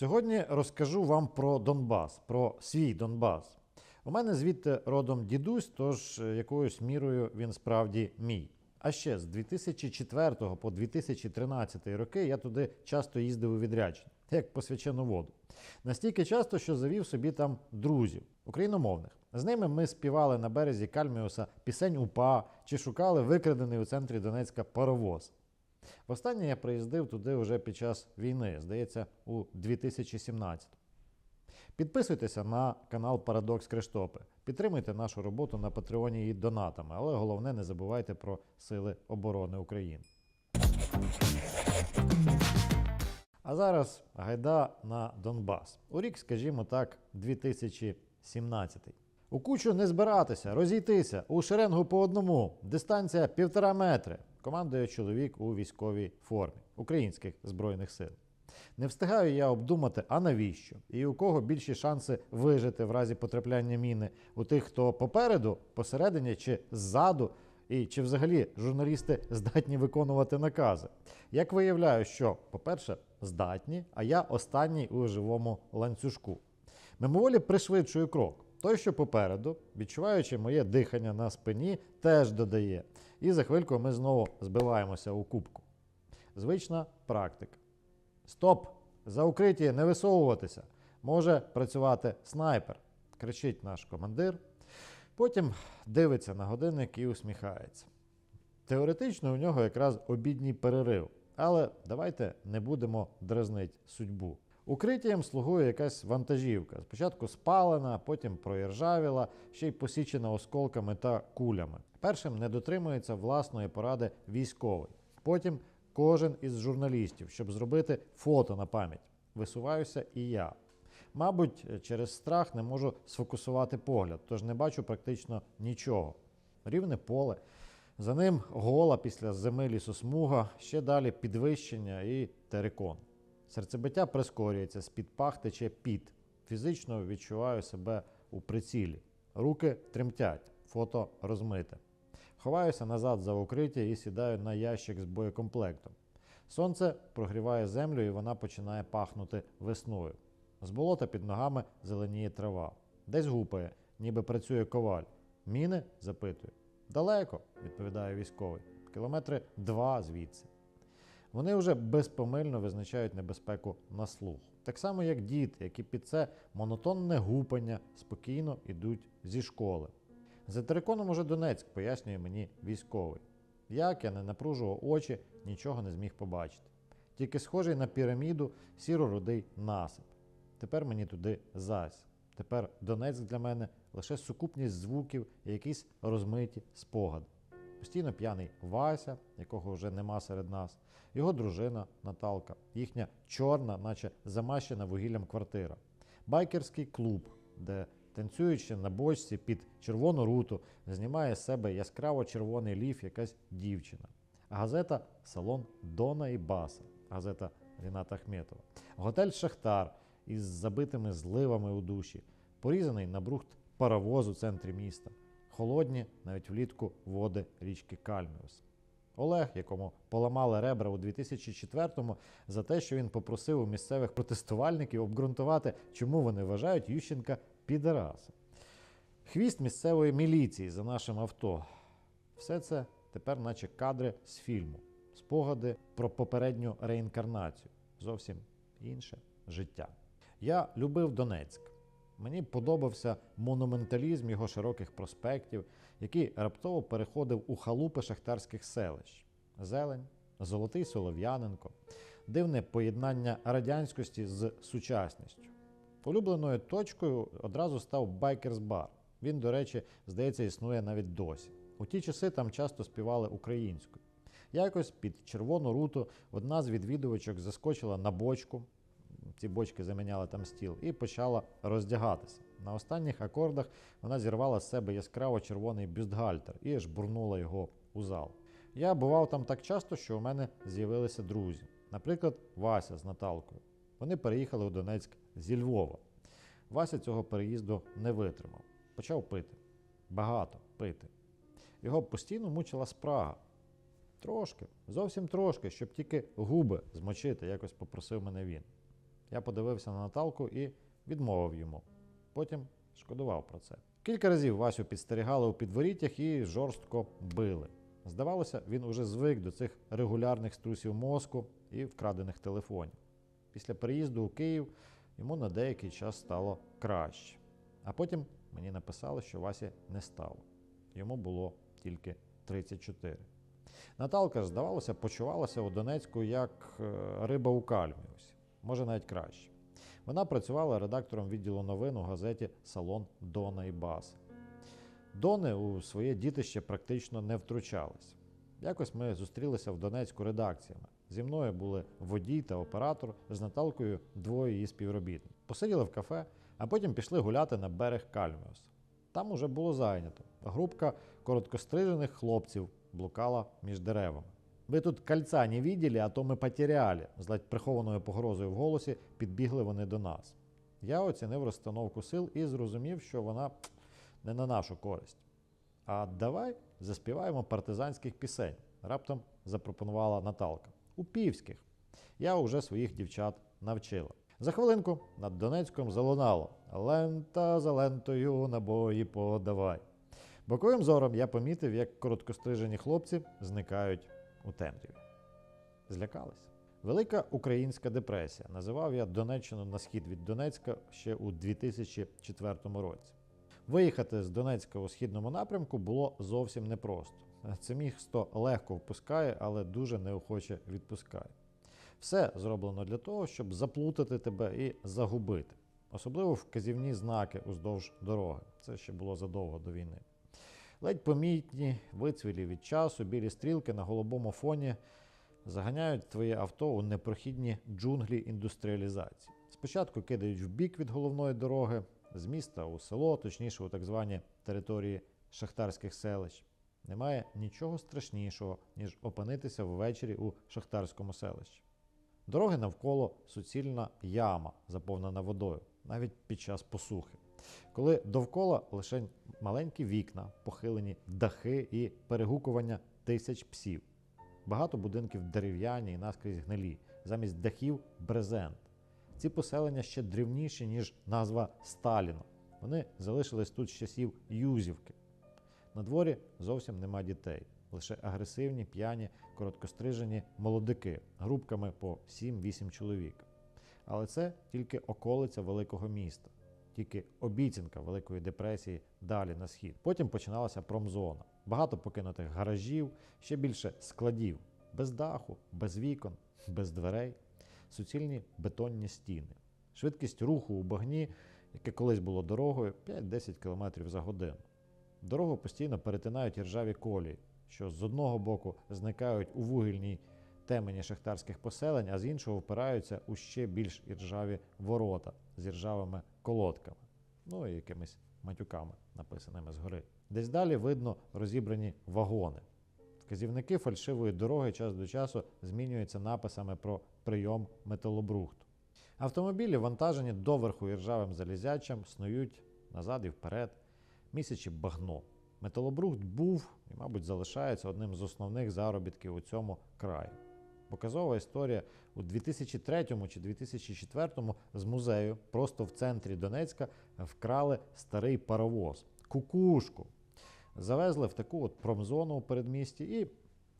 Сьогодні розкажу вам про Донбас, про свій Донбас. У мене звідти родом дідусь, тож е, якоюсь мірою він справді мій. А ще з 2004 по 2013 роки я туди часто їздив у відрядження, як по свячену воду. Настільки часто, що завів собі там друзів, україномовних. З ними ми співали на березі Кальміуса пісень УПА чи шукали викрадений у центрі Донецька паровоз. Востаннє я приїздив туди вже під час війни, здається, у 2017. Підписуйтеся на канал Парадокс Криштопи. Підтримуйте нашу роботу на Патреоні і донатами, але головне не забувайте про Сили оборони України. А зараз гайда на Донбас. У рік, скажімо так, 2017. У кучу не збиратися, розійтися, у шеренгу по одному, дистанція півтора метри. Командує чоловік у військовій формі українських збройних сил. Не встигаю я обдумати, а навіщо, і у кого більші шанси вижити в разі потрапляння міни у тих, хто попереду, посередині чи ззаду, і чи взагалі журналісти здатні виконувати накази. Як виявляю, що, по-перше, здатні, а я останній у живому ланцюжку. Мимоволі пришвидшую крок. Той, що попереду, відчуваючи моє дихання на спині, теж додає. І за хвильку ми знову збиваємося у кубку. Звична практика. Стоп! За укриття не висовуватися. Може працювати снайпер, кричить наш командир. Потім дивиться на годинник і усміхається. Теоретично у нього якраз обідній перерив, але давайте не будемо дразнити судьбу. Укриттям слугує якась вантажівка. Спочатку спалена, потім проіржавіла, ще й посічена осколками та кулями. Першим не дотримується власної поради військовий. Потім кожен із журналістів, щоб зробити фото на пам'ять. Висуваюся і я. Мабуть, через страх не можу сфокусувати погляд, тож не бачу практично нічого. Рівне поле. За ним гола після зими лісосмуга, ще далі підвищення і терикон. Серцебиття прискорюється, з-під пах тече піт. Фізично відчуваю себе у прицілі. Руки тремтять, фото розмите. Ховаюся назад за укриття і сідаю на ящик з боєкомплектом. Сонце прогріває землю і вона починає пахнути весною. З болота під ногами зеленіє трава. Десь гупає, ніби працює коваль. Міни? запитую. Далеко, відповідає військовий. Кілометри два звідси. Вони вже безпомильно визначають небезпеку на слух. Так само, як діти, які під це монотонне гупання спокійно йдуть зі школи. За териконом уже Донецьк, пояснює мені військовий. Як я не напружував очі, нічого не зміг побачити. Тільки схожий на піраміду сіро-рудий насип. Тепер мені туди зась. Тепер Донецьк для мене лише сукупність звуків і якісь розмиті спогади. Постійно п'яний Вася, якого вже нема серед нас, його дружина Наталка, їхня чорна, наче замащена вугіллям квартира, байкерський клуб, де танцюючи на бочці під червону руту, знімає з себе яскраво червоний ліф якась дівчина. Газета Салон Дона і Баса, газета Ріната Ахметова, готель Шахтар із забитими зливами у душі, порізаний на брухт паровоз у центрі міста, холодні навіть влітку води річки Кальміус. Олег, якому поламали ребра у 2004-му за те, що він попросив у місцевих протестувальників обґрунтувати, чому вони вважають Ющенка підарасом. Хвіст місцевої міліції за нашим авто. Все це тепер, наче кадри з фільму, спогади про попередню реінкарнацію. Зовсім інше життя. Я любив Донецьк. Мені подобався монументалізм його широких проспектів, який раптово переходив у халупи шахтарських селищ. Зелень, Золотий Солов'яненко, дивне поєднання радянськості з сучасністю. Улюбленою точкою одразу став Байкерс-бар. Він, до речі, здається, існує навіть досі. У ті часи там часто співали українською. Якось під червону руту одна з відвідувачок заскочила на бочку, ці бочки заміняли там стіл, і почала роздягатися. На останніх акордах вона зірвала з себе яскраво червоний бюстгальтер і жбурнула його у зал. Я бував там так часто, що у мене з'явилися друзі. Наприклад, Вася з Наталкою. Вони переїхали у Донецьк зі Львова. Вася цього переїзду не витримав. Почав пити. Багато пити. Його постійно мучила спрага. Трошки, зовсім трошки, щоб тільки губи змочити, якось попросив мене він. Я подивився на Наталку і відмовив йому. Потім шкодував про це. Кілька разів Васю підстерігали у підворіттях і жорстко били. Здавалося, він уже звик до цих регулярних струсів мозку і вкрадених телефонів. Після переїзду у Київ йому на деякий час стало краще. А потім мені написали, що Васі не стало. Йому було тільки 34. Наталка здавалося, почувалася у Донецьку як е, риба у кальмі. Ось. Може навіть краще. Вона працювала редактором відділу новин у газеті Салон Дона і Бас. Дони у своє дітище практично не втручались. Якось ми зустрілися в Донецьку редакціями. Зі мною були водій та оператор, з Наталкою двоє її співробітників. Посиділи в кафе, а потім пішли гуляти на берег Кальміус. Там уже було зайнято. Групка короткострижених хлопців блукала між деревами. Ви тут кольця не видели, а то ми потеряли. З ледь прихованою погрозою в голосі підбігли вони до нас. Я оцінив розстановку сил і зрозумів, що вона не на нашу користь. А давай заспіваємо партизанських пісень. Раптом запропонувала Наталка. У півських. Я уже своїх дівчат навчила. За хвилинку над Донецьком залунало Лента за лентою набої подавай. Боковим зором я помітив, як короткострижені хлопці зникають у темряві. Злякались. Велика українська депресія. Називав я Донеччину на схід від Донецька ще у 2004 році. Виїхати з Донецька у східному напрямку було зовсім непросто. Це місто легко впускає, але дуже неохоче відпускає. Все зроблено для того, щоб заплутати тебе і загубити, особливо вказівні знаки уздовж дороги. Це ще було задовго до війни. Ледь помітні, вицвілі від часу, білі стрілки на голубому фоні заганяють твоє авто у непрохідні джунглі індустріалізації. Спочатку кидають в бік від головної дороги, з міста у село, точніше у так звані території шахтарських селищ. Немає нічого страшнішого, ніж опинитися ввечері у шахтарському селищі. Дороги навколо суцільна яма, заповнена водою, навіть під час посухи. Коли довкола лише маленькі вікна, похилені дахи і перегукування тисяч псів. Багато будинків дерев'яні і наскрізь гнилі, замість дахів брезент. Ці поселення ще древніші, ніж назва Сталіно. Вони залишились тут з часів Юзівки. На дворі зовсім нема дітей, лише агресивні, п'яні, короткострижені молодики, групками по 7-8 чоловік. Але це тільки околиця великого міста, тільки обіцянка Великої депресії далі на схід. Потім починалася промзона. Багато покинутих гаражів, ще більше складів, без даху, без вікон, без дверей, суцільні бетонні стіни. Швидкість руху у багні, яке колись було дорогою, 5-10 км за годину. Дорогу постійно перетинають іржаві колії, що з одного боку зникають у вугільній темені шахтарських поселень, а з іншого впираються у ще більш іржаві ворота з іржавими колодками, ну і якимись матюками, написаними згори. Десь далі видно розібрані вагони. Вказівники фальшивої дороги час до часу змінюються написами про прийом металобрухту. Автомобілі, вантажені доверху іржавим залізячам, снують назад і вперед, місячі багно. Металобрухт був і, мабуть, залишається одним з основних заробітків у цьому краї. Показова історія у 2003 чи 2004 з музею просто в центрі Донецька вкрали старий паровоз, кукушку. Завезли в таку от промзону у передмісті і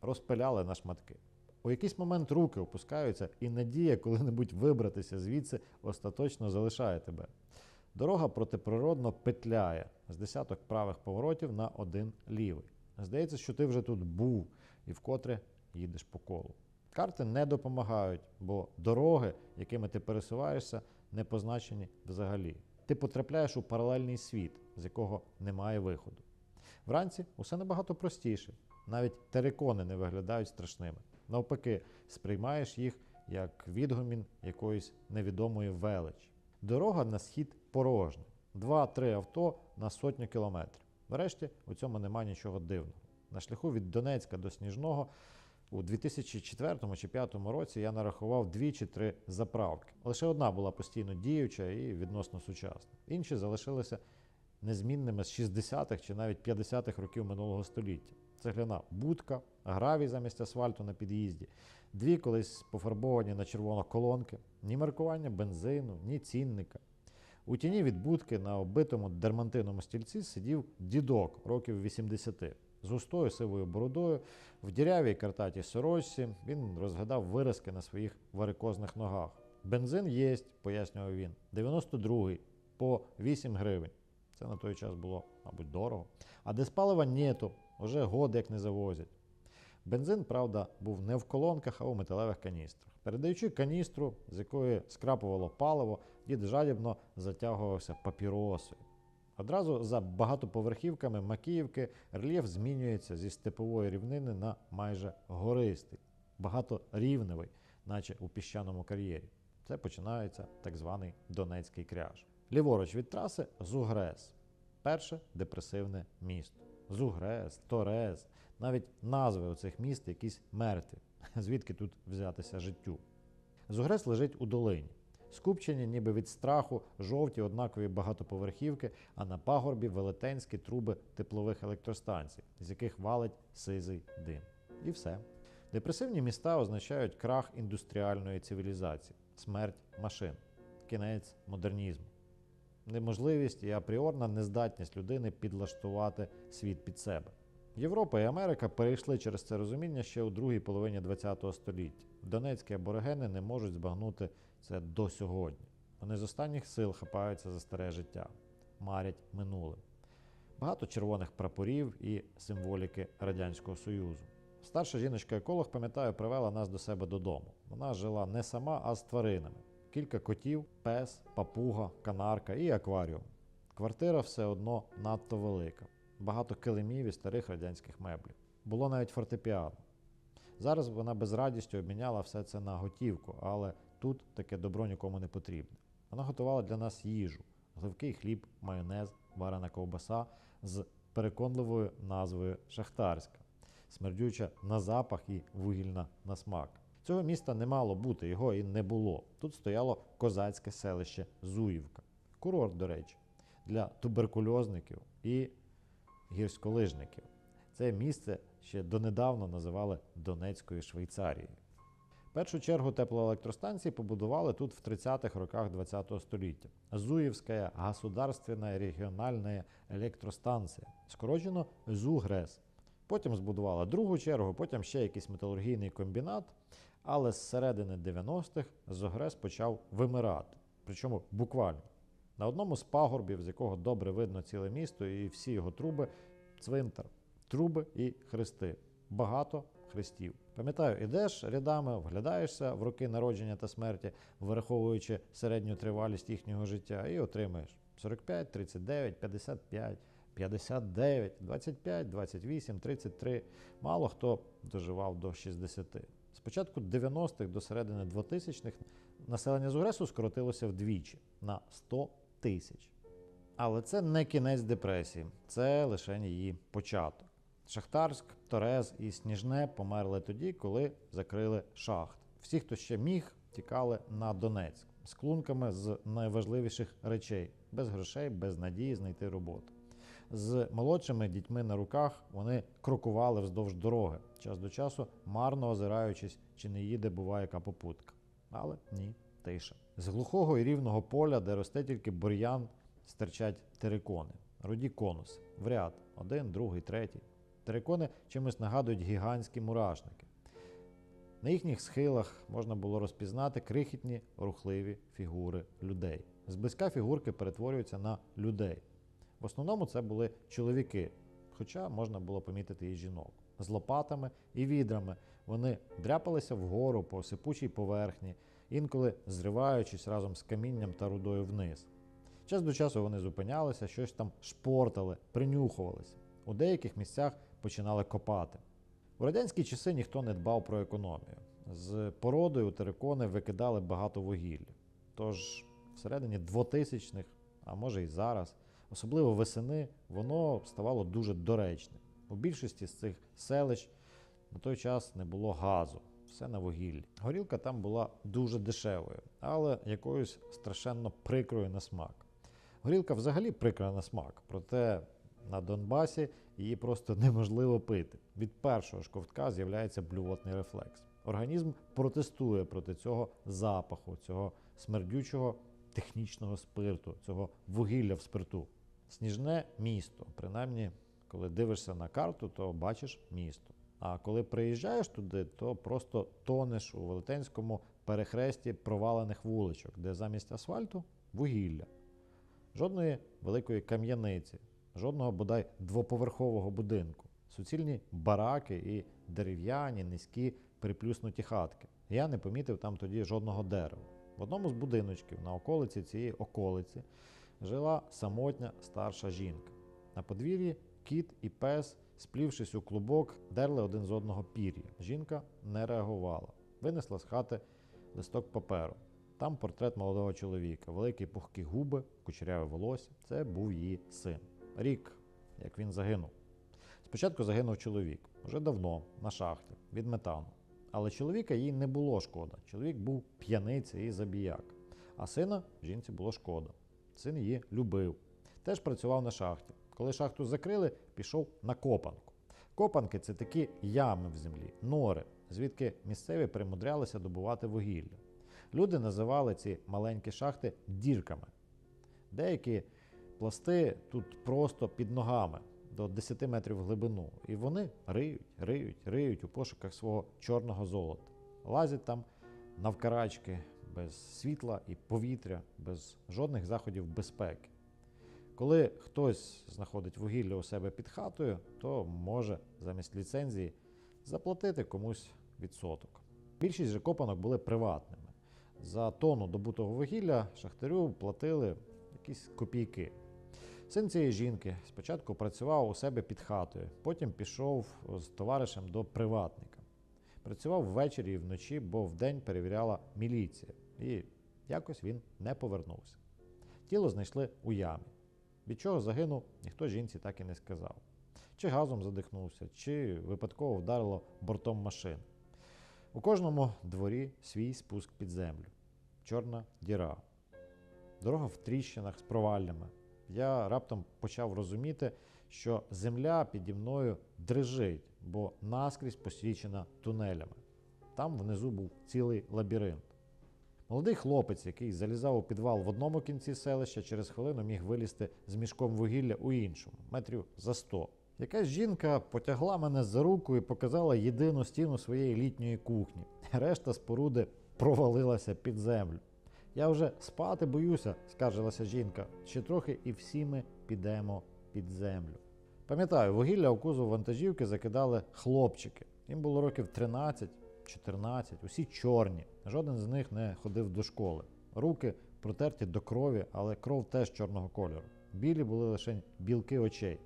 розпиляли на шматки. У якийсь момент руки опускаються, і надія коли-небудь вибратися звідси остаточно залишає тебе. Дорога протиприродно петляє з десяток правих поворотів на один лівий. Здається, що ти вже тут був і вкотре їдеш по колу. Карти не допомагають, бо дороги, якими ти пересуваєшся, не позначені взагалі. Ти потрапляєш у паралельний світ, з якого немає виходу. Вранці усе набагато простіше. Навіть терикони не виглядають страшними. Навпаки, сприймаєш їх як відгомін якоїсь невідомої величі. Дорога на схід порожня. Два-три авто на сотню кілометрів. Врешті у цьому нема нічого дивного. На шляху від Донецька до Сніжного у 2004 чи 2005 році я нарахував дві чи три заправки. Лише одна була постійно діюча і відносно сучасна. Інші залишилися незмінними з 60-х чи навіть 50-х років минулого століття. Цегляна будка, гравій замість асфальту на під'їзді, дві колись пофарбовані на червоно колонки, ні маркування бензину, ні цінника. У тіні від будки на оббитому дермантиному стільці сидів дідок років 80. З густою сивою бородою, в дірявій картатій сорочці він розглядав виразки на своїх варикозних ногах. Бензин єсть, пояснював він, 92-й по 8 гривень. Це на той час було, мабуть, дорого. А диспалива нету, уже год як не завозять. Бензин, правда, був не в колонках, а у металевих каністрах. Передаючи каністру, з якої скрапувало паливо, дід жадібно затягувався папіросою. Одразу за багатоповерхівками Макіївки рельєф змінюється зі степової рівнини на майже гористий, багаторівневий, наче у піщаному кар'єрі. Це починається так званий Донецький кряж. Ліворуч від траси Зугрес, перше депресивне місто. Зугрес, Торез, навіть назви оцих міст якісь мертві. Звідки тут взятися життю? Зугрес лежить у долині. Скупчені, ніби від страху, жовті однакові багатоповерхівки, а на пагорбі велетенські труби теплових електростанцій, з яких валить сизий дим. І все. Депресивні міста означають крах індустріальної цивілізації, смерть машин, кінець модернізму, неможливість і апріорна нездатність людини підлаштувати світ під себе. Європа і Америка перейшли через це розуміння ще у другій половині ХХ століття. Донецькі аборигени не можуть збагнути це до сьогодні. Вони з останніх сил хапаються за старе життя, марять минуле. Багато червоних прапорів і символіки Радянського Союзу. Старша жіночка-еколог, пам'ятаю, привела нас до себе додому. Вона жила не сама, а з тваринами. Кілька котів, пес, папуга, канарка і акваріум. Квартира все одно надто велика. Багато килимів і старих радянських меблів. Було навіть фортепіано. Зараз вона без радістю обміняла все це на готівку, але тут таке добро нікому не потрібне. Вона готувала для нас їжу: гливкий хліб, майонез, варена ковбаса з переконливою назвою Шахтарська, смердюча на запах і вугільна на смак. Цього міста не мало бути, його і не було. Тут стояло козацьке селище Зуївка. Курорт, до речі, для туберкульозників і гірськолижників. Це місце ще донедавна називали Донецькою Швейцарією. Першу чергу теплоелектростанції побудували тут в 30-х роках ХХ століття. Зуївська государственна регіональна електростанція, скорочено ЗУГРЕС. Потім збудували другу чергу, потім ще якийсь металургійний комбінат. Але з середини 90-х ЗОГРЕС почав вимирати. Причому буквально. На одному з пагорбів, з якого добре видно ціле місто і всі його труби, цвинтар, труби і хрести. Багато хрестів. Пам'ятаю, ідеш рядами, вглядаєшся в роки народження та смерті, вираховуючи середню тривалість їхнього життя, і отримаєш 45, 39, 55, 59, 25, 28, 33. Мало хто доживав до 60. З початку 90-х до середини 2000-х населення Зугресу скоротилося вдвічі на 100 тисяч. Але це не кінець депресії, це лише її початок. Шахтарськ, Торез і Сніжне померли тоді, коли закрили шахт. Всі, хто ще міг, тікали на Донецьк з клунками з найважливіших речей, без грошей, без надії знайти роботу. З молодшими дітьми на руках вони крокували вздовж дороги, час до часу марно озираючись, чи не їде, бува, яка попутка. Але ні, тиша. З глухого і рівного поля, де росте тільки бур'ян, стирчать терикони, руді конуси, в ряд, один, другий, третій. Терикони чимось нагадують гігантські мурашники. На їхніх схилах можна було розпізнати крихітні рухливі фігури людей. Зблизька фігурки перетворюються на людей. В основному це були чоловіки, хоча можна було помітити і жінок. З лопатами і відрами вони дряпалися вгору по сипучій поверхні, інколи зриваючись разом з камінням та рудою вниз. Час до часу вони зупинялися, щось там шпортали, принюхувалися. У деяких місцях починали копати. У радянські часи ніхто не дбав про економію. З породою терикони викидали багато вугілля. Тож всередині 2000-х, а може і зараз, особливо весени, воно ставало дуже доречним. У більшості з цих селищ на той час не було газу, все на вугіллі. Горілка там була дуже дешевою, але якоюсь страшенно прикрою на смак. Горілка взагалі прикра на смак, проте На Донбасі її просто неможливо пити. Від першого ж ковтка з'являється блювотний рефлекс. Організм протестує проти цього запаху, цього смердючого технічного спирту, цього вугілля в спирту. Сніжне місто, принаймні, коли дивишся на карту, то бачиш місто. А коли приїжджаєш туди, то просто тонеш у велетенському перехресті провалених вуличок, де замість асфальту вугілля. Жодної великої кам'яниці, жодного бодай двоповерхового будинку, суцільні бараки і дерев'яні, низькі приплюснуті хатки. Я не помітив там тоді жодного дерева. В одному з будиночків на околиці цієї околиці жила самотня старша жінка. На подвір'ї кіт і пес, сплівшись у клубок, дерли один з одного пір'я. Жінка не реагувала. Винесла з хати листок паперу. Там портрет молодого чоловіка, великі пухкі губи, кучеряве волосся. Це був її син. Рік, як він загинув. Спочатку загинув чоловік, вже давно, на шахті, від метану. Але чоловіка їй не було шкода. Чоловік був п'яниця і забіяк. А сина жінці було шкода. Син її любив. Теж працював на шахті. Коли шахту закрили, пішов на копанку. Копанки це такі ями в землі, нори, звідки місцеві примудрялися добувати вугілля. Люди називали ці маленькі шахти дірками. Деякі пласти тут просто під ногами до 10 метрів в глибину. І вони риють, риють, риють у пошуках свого чорного золота. Лазять там навкарачки, без світла і повітря, без жодних заходів безпеки. Коли хтось знаходить вугілля у себе під хатою, то може замість ліцензії заплатити комусь відсоток. Більшість же копанок були приватними. За тонну добутого вугілля шахтарю платили якісь копійки. Син цієї жінки спочатку працював у себе під хатою, потім пішов з товаришем до приватника. Працював ввечері і вночі, бо вдень перевіряла міліція, і якось він не повернувся. Тіло знайшли у ямі. Від чого загинув, ніхто жінці так і не сказав. Чи газом задихнувся, чи випадково вдарило бортом машини. У кожному дворі свій спуск під землю. Чорна діра. Дорога в тріщинах з проваллями. Я раптом почав розуміти, що земля піді мною дрижить, бо наскрізь посвічена тунелями. Там внизу був цілий лабіринт. Молодий хлопець, який залізав у підвал в одному кінці селища, через хвилину міг вилізти з мішком вугілля у іншому, метрів за сто. Якась жінка потягла мене за руку і показала єдину стіну своєї літньої кухні. Решта споруди провалилася під землю. Я вже спати боюся, скаржилася жінка. Ще трохи і всі ми підемо під землю. Пам'ятаю, вугілля у кузов вантажівки закидали хлопчики. Їм було років 13, 14, усі чорні. Жоден з них не ходив до школи. Руки протерті до крові, але кров теж чорного кольору. Білі були лише білки очей,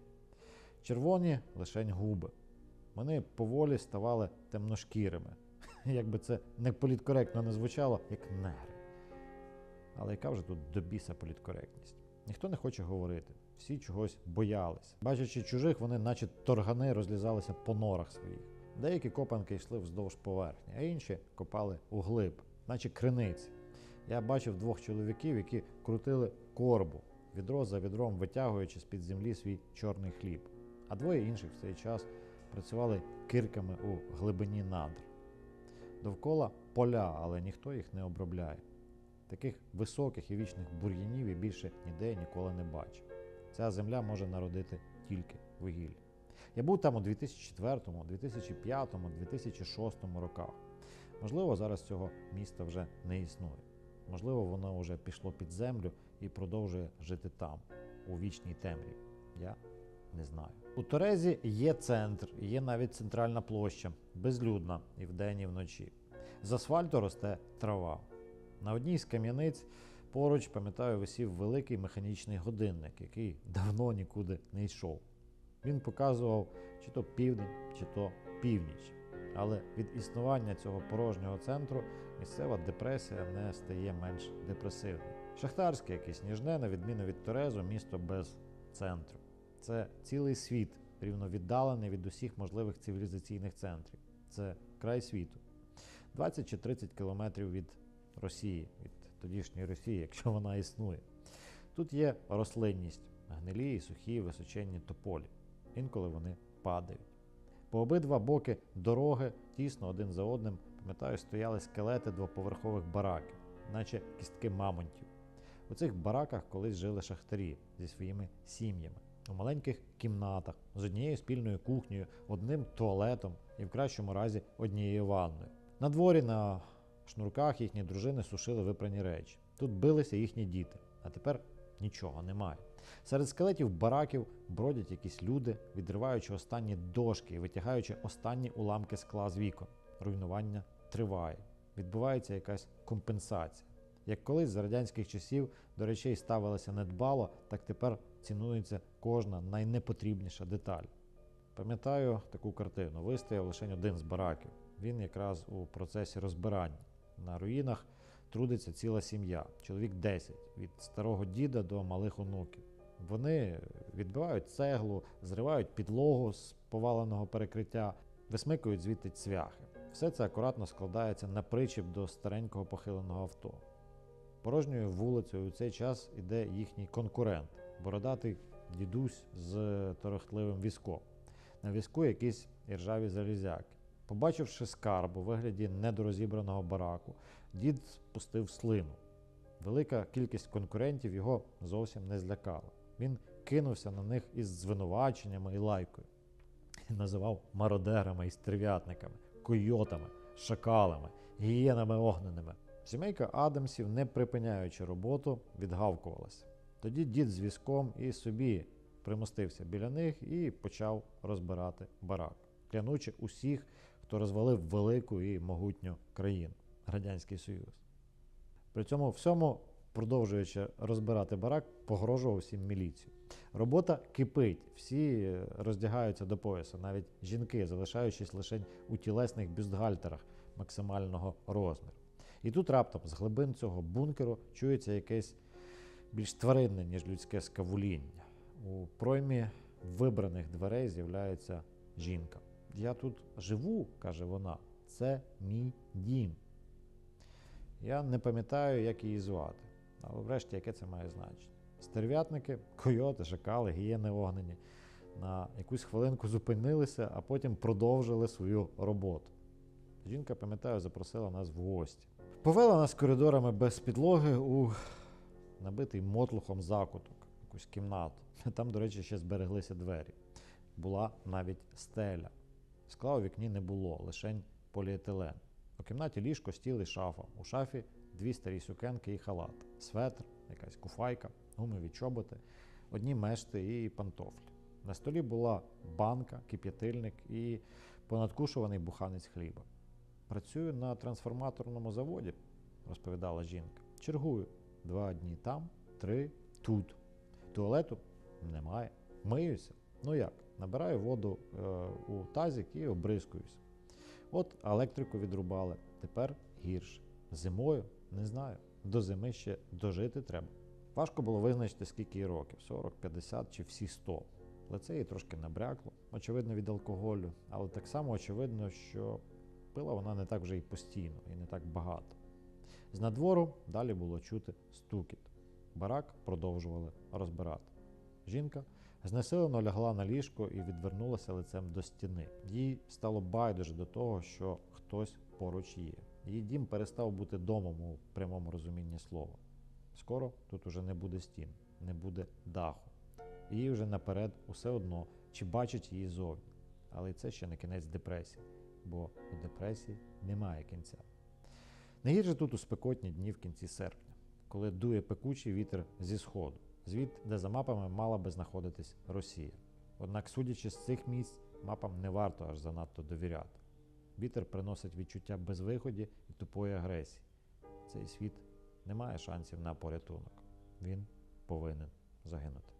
червоні лише губи. Вони поволі ставали темношкірими. Якби це не політкоректно не звучало, як негри. Але яка вже тут до біса політкоректність? Ніхто не хоче говорити, всі чогось боялись. Бачачи чужих, вони, наче торгани, розлізалися по норах своїх. Деякі копанки йшли вздовж поверхні, а інші копали углиб, наче криниці. Я бачив двох чоловіків, які крутили корбу, відро за відром витягуючи з-під землі свій чорний хліб. А двоє інших в цей час працювали кирками у глибині надр. Довкола поля, але ніхто їх не обробляє. Таких високих і вічних бур'янів і більше ніде ніколи не бачив. Ця земля може народити тільки вугілля. Я був там у 2004, 2005, 2006 роках. Можливо, зараз цього міста вже не існує. Можливо, воно вже пішло під землю і продовжує жити там, у вічній темряві. Я не знаю. У Торезі є центр, є навіть центральна площа, безлюдна і вдень, і вночі. З асфальту росте трава. На одній з кам'яниць поруч, пам'ятаю, висів великий механічний годинник, який давно нікуди не йшов. Він показував чи то південь, чи то північ. Але від існування цього порожнього центру місцева депресія не стає менш депресивною. Шахтарське, якесь ніжне, на відміну від Торезу, місто без центру. Це цілий світ, рівно віддалений від усіх можливих цивілізаційних центрів. Це край світу. 20 чи 30 кілометрів від Росії, від тодішньої Росії, якщо вона існує. Тут є рослинність, гнилі і сухі височенні тополі. Інколи вони падають. По обидва боки дороги, тісно один за одним, пам'ятаю, стояли скелети двоповерхових бараків, наче кістки мамонтів. У цих бараках колись жили шахтарі зі своїми сім'ями у маленьких кімнатах з однією спільною кухнею, одним туалетом і в кращому разі однією ванною. На дворі на шнурках їхні дружини сушили випрані речі. Тут билися їхні діти, а тепер нічого немає. Серед скелетів бараків бродять якісь люди, відриваючи останні дошки і витягаючи останні уламки скла з вікон. Руйнування триває. Відбувається якась компенсація. Як колись за радянських часів до речей ставилося недбало, так тепер цінується кожна найнепотрібніша деталь. Пам'ятаю таку картину. Вистояв лише один з бараків. Він якраз у процесі розбирання. На руїнах трудиться ціла сім'я, чоловік 10, від старого діда до малих онуків. Вони відбивають цеглу, зривають підлогу з поваленого перекриття, висмикують звідти цвяхи. Все це акуратно складається на причіп до старенького похиленого авто. Порожньою вулицею у цей час іде їхній конкурент, бородатий дідусь з торохтливим візком. На візку якісь іржаві залізяки. Побачивши скарб у вигляді недорозібраного бараку, дід спустив слину. Велика кількість конкурентів його зовсім не злякала. Він кинувся на них із звинуваченнями і лайкою. Називав мародерами і стерв'ятниками, койотами, шакалами, гієнами огненими. Сімейка Адамсів, не припиняючи роботу, відгавкувалася. Тоді дід з візком і собі примостився біля них і почав розбирати барак, клянучи усіх, хто розвалив велику і могутню країну Радянський Союз. При цьому всьому, продовжуючи розбирати барак, погрожував всім міліцію. Робота кипить, всі роздягаються до пояса, навіть жінки, залишаючись лише у тілесних бюстгальтерах максимального розміру. І тут раптом з глибин цього бункеру чується якесь більш тваринне, ніж людське скавуління. У проймі вибраних дверей з'являється жінка. Я тут живу, каже вона, це мій дім. Я не пам'ятаю, як її звати, але врешті яке це має значення. Стерв'ятники, койоти, шакали, гієни огнені на якусь хвилинку зупинилися, а потім продовжили свою роботу. Жінка, пам'ятаю, запросила нас в гості. Повела нас коридорами без підлоги у набитий мотлухом закуток, якусь кімнату. Там, до речі, ще збереглися двері. Була навіть стеля. Скла у вікні не було, лишень поліетилен. У кімнаті ліжко, стіл і шафа. У шафі дві старі сукенки і халат, светр, якась куфайка, гумові чоботи, одні мешти і пантофлі. На столі була банка, кип'ятильник і понадкушуваний буханець хліба. Працюю на трансформаторному заводі, розповідала жінка. Чергую два дні там, три тут. Туалету немає. Миюся. Ну як? Набираю воду е, у тазик і обрискуюся. От електрику відрубали. Тепер гірше. Зимою не знаю. До зими ще дожити треба. Важко було визначити, скільки їй років: 40, 50 чи всі 100. Лице їй трошки набрякло, очевидно, від алкоголю, але так само очевидно, що пила вона не так вже й постійно, і не так багато. З надвору далі було чути стукіт. Барак продовжували розбирати. Жінка знесилено лягла на ліжко і відвернулася лицем до стіни. Їй стало байдуже до того, що хтось поруч є. Її дім перестав бути домом у прямому розумінні слова. Скоро тут уже не буде стін, не буде даху. І їй вже наперед усе одно, чи бачить її зовні. Але і це ще не кінець депресії, бо у депресії немає кінця. Найгірше тут у спекотні дні в кінці серпня, коли дує пекучий вітер зі сходу, звід, де за мапами мала би знаходитись Росія. Однак, судячи з цих місць, мапам не варто аж занадто довіряти. Вітер приносить відчуття безвиході і тупої агресії. Цей світ не має шансів на порятунок. Він повинен загинути.